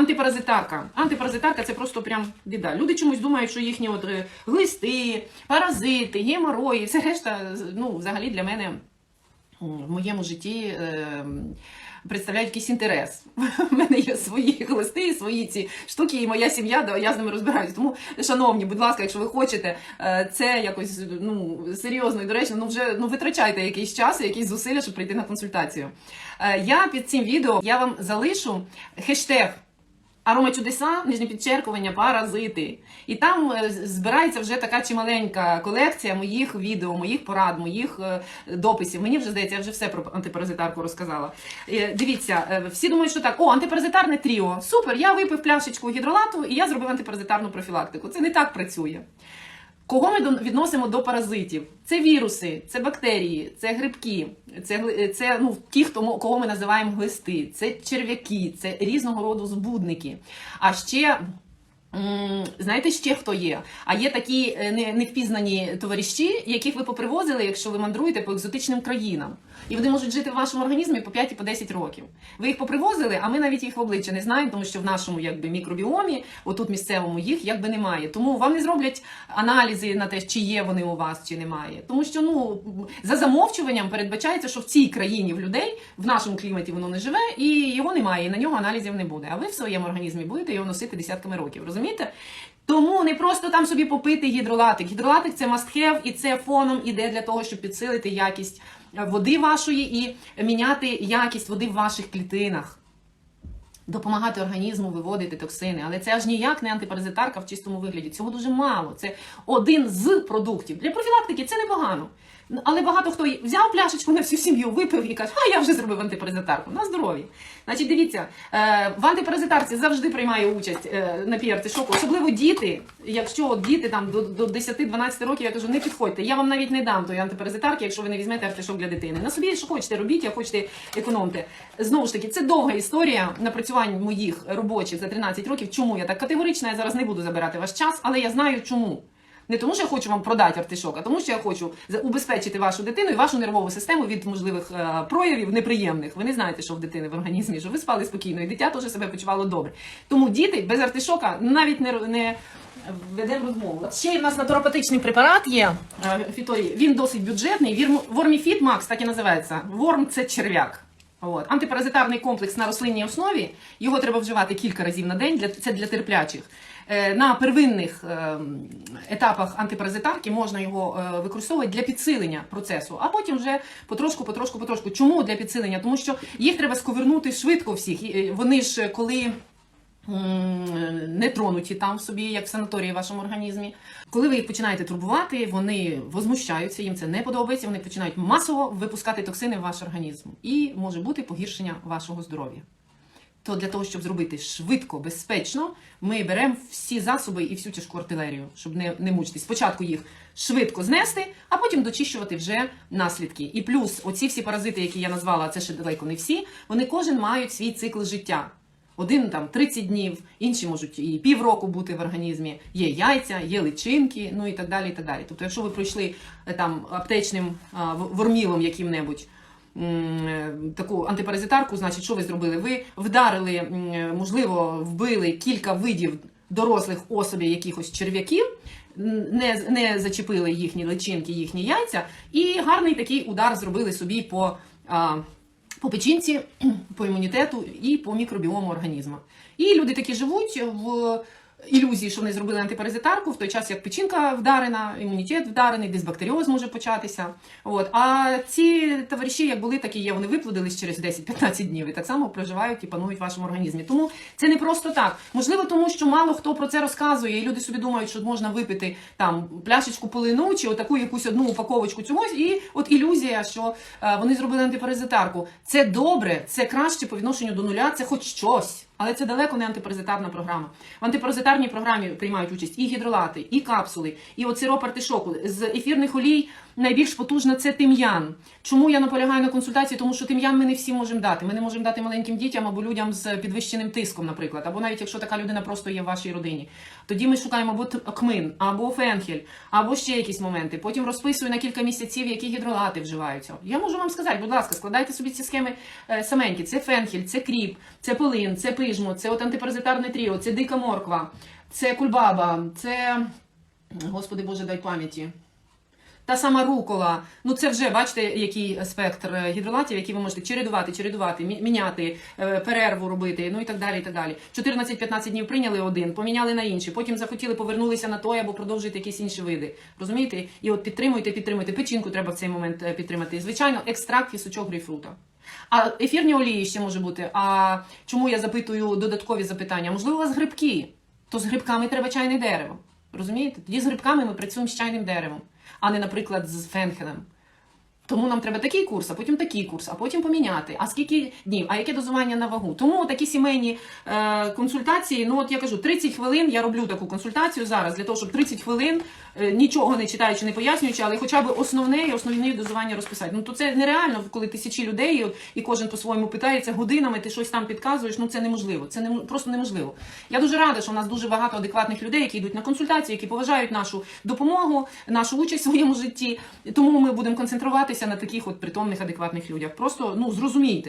Антипаразитарка. Антипаразитарка це просто прям біда. Люди чомусь думають, що їхні от е, глисти, паразити, геморої, все решта, ну, взагалі для мене в моєму житті е, представляють якийсь інтерес. У мене є свої глисти, свої ці штуки, і моя сім'я, я з ними розбираюся. Тому, шановні, будь ласка, якщо ви хочете е, це якось ну, серйозно і доречно, ну вже ну, витрачайте якийсь час, і якісь зусилля, щоб прийти на консультацію. Е, Я під цим відео я вам залишу хештег. Арома чудеса, нижнє підчеркування, паразити. І там е, збирається вже така чималенька колекція моїх відео, моїх порад, моїх е, дописів. Мені вже здається, я вже все про антипаразитарку розказала. Е, Дивіться, всі думають, що так, о, антипаразитарне тріо. Супер, я випив пляшечку гідролату і я зробив антипаразитарну профілактику. Це не так працює. Кого ми відносимо до паразитів? Це віруси, це бактерії, це грибки, це, це ну, ті, хто, кого ми називаємо глисти, це черв'яки, це різного роду збудники. А ще. Знаєте ще хто є? А є такі е, невпізнані товариші, яких ви попривозили, якщо ви мандруєте по екзотичним країнам. І вони можуть жити в вашому організмі по 5 і по 10 років. Ви їх попривозили, а ми навіть їх в обличчя не знаємо, тому що в нашому якби мікробіомі, отут місцевому, їх якби немає. Тому вам не зроблять аналізи на те, чи є вони у вас, чи немає. Тому що ну за замовчуванням передбачається, що в цій країні в людей в нашому кліматі воно не живе, і його немає, і на нього аналізів не буде. А ви в своєму організмі будете його носити десятками років. Розумієте? Тому не просто там собі попити гідролатик. Гідролатик це have, і це фоном іде для того, щоб підсилити якість е, води вашої і міняти якість води в ваших клітинах. Допомагати організму виводити токсини, але це аж ніяк не антипаразитарка в чистому вигляді. Цього дуже мало. Це один з продуктів. Для профілактики це непогано. Але багато хто взяв пляшечку на всю сім'ю, випив і каже, а я вже зробив антипаразитарку. На здоров'я. Значить, дивіться, е, в антипаразитарці завжди приймає участь е, на піар-шоку, особливо діти. Якщо діти там до, до 10-12 років, я кажу, не підходьте. Я вам навіть не дам тої антипаразитарки, якщо ви не візьмете артишок для дитини. На собі що хочете, робіть, як хочете економте. Знову ж таки, це довга історія напрацювань моїх робочих за 13 років. Чому я так категорична? Я зараз не буду забирати ваш час, але я знаю чому. Не тому, що я хочу вам продати артишок, а тому, що я хочу убезпечити вашу дитину і вашу нервову систему від можливих е, проявів неприємних. Ви не знаєте, що в дитини в організмі, що ви спали спокійно, і дитя теж себе почувало добре. Тому діти без артишока навіть не, не ведемо розмову. Ще в нас натуропатичний препарат є е, фіторій. Він досить бюджетний. Ворміфіт Макс так і називається. Ворм це черв'як. От. Антипаразитарний комплекс на рослинній основі. Його треба вживати кілька разів на день. Для, це для терплячих. Е, На первинних е, етапах антипаразитарки можна його е, використовувати для підсилення процесу, а потім вже потрошку, потрошку, потрошку. Чому для підсилення? Тому що їх треба сковернути швидко всіх. Е, Вони ж коли. Не тронуті там собі, як в санаторії в вашому організмі. Коли ви їх починаєте турбувати, вони возмущаються, їм це не подобається. Вони починають масово випускати токсини в ваш організм, і може бути погіршення вашого здоров'я. То для того, щоб зробити швидко, безпечно, ми беремо всі засоби і всю тяжку артилерію, щоб не, не мучитись. Спочатку їх швидко знести, а потім дочищувати вже наслідки. І плюс оці всі паразити, які я назвала, це ще далеко не всі, вони кожен мають свій цикл життя. Один там 30 днів, інші можуть і півроку бути в організмі. Є яйця, є личинки, ну і так далі. і так далі. Тобто, якщо ви пройшли е, там аптечним а, вормілом яким-небудь е, таку антипаразитарку, значить, що ви зробили? Ви вдарили, е, можливо, вбили кілька видів дорослих особів якихось черв'яків, не, не зачепили їхні личинки, їхні яйця, і гарний такий удар зробили собі по. А, по печінці, по імунітету і по мікробіому організму. І люди такі живуть в ілюзії, що вони зробили антипаразитарку, в той час як печінка вдарена, імунітет вдарений, дисбактеріоз може початися. От. А ці товариші, як були, так і є, вони виплодились через 10-15 днів і так само проживають і панують в вашому організмі. Тому це не просто так. Можливо, тому що мало хто про це розказує, і люди собі думають, що можна випити там пляшечку полину чи отаку якусь одну упаковочку чогось, і от ілюзія, що е, вони зробили антипаразитарку. Це добре, це краще по відношенню до нуля, це хоч щось. Але це далеко не антипаразитарна програма. В антипаразитарній програмі приймають участь і гідролати, і капсули, і от сироп артишоку. З ефірних олій найбільш потужна це тим'ян. Чому я наполягаю на консультації? Тому що тим'ян ми не всі можемо дати. Ми не можемо дати маленьким дітям або людям з підвищеним тиском, наприклад, або навіть якщо така людина просто є в вашій родині. Тоді ми шукаємо або кмин, або фенхель, або ще якісь моменти. Потім розписую на кілька місяців, які гідролати вживаються. Я можу вам сказати, будь ласка, складайте собі ці схеми е, саменькі. Це фенхель, це кріп, це полин, це пиш. вижму, це от антипаразитарне тріо, це дика морква, це кульбаба, це. Господи Боже, дай пам'яті. Та сама рукола. Ну це вже бачите, який спектр е, гідролатів, які ви можете чередувати, чередувати, міняти, е, перерву робити, ну і так далі. і так далі. 14-15 днів прийняли один, поміняли на інший, потім захотіли, повернулися на той або продовжуєте якісь інші види. Розумієте? І от підтримуйте, підтримуйте. Печінку треба в цей момент е, підтримати. Звичайно, екстракт кісточок грейпфрута. А ефірні олії ще може бути. А чому я запитую додаткові запитання? Можливо, у вас грибки, то з грибками треба чайне дерево. Розумієте? Тоді з грибками ми працюємо з чайним деревом, а не, наприклад, з фенхеном. Тому нам треба такий курс, а потім такий курс, а потім поміняти. А скільки днів, а яке дозування на вагу? Тому такі сімейні е, консультації, ну от я кажу, 30 хвилин я роблю таку консультацію зараз для того, щоб 30 хвилин, е, нічого не читаючи, не пояснюючи, але хоча б основне і основні дозування розписати. Ну то це нереально, коли тисячі людей і, кожен по-своєму питається годинами, ти щось там підказуєш. Ну це неможливо. Це не просто неможливо. Я дуже рада, що у нас дуже багато адекватних людей, які йдуть на консультації, які поважають нашу допомогу, нашу участь в своєму житті. Тому ми будемо концентруватися на таких от притомних, адекватних людях. Просто ну зрозумійте.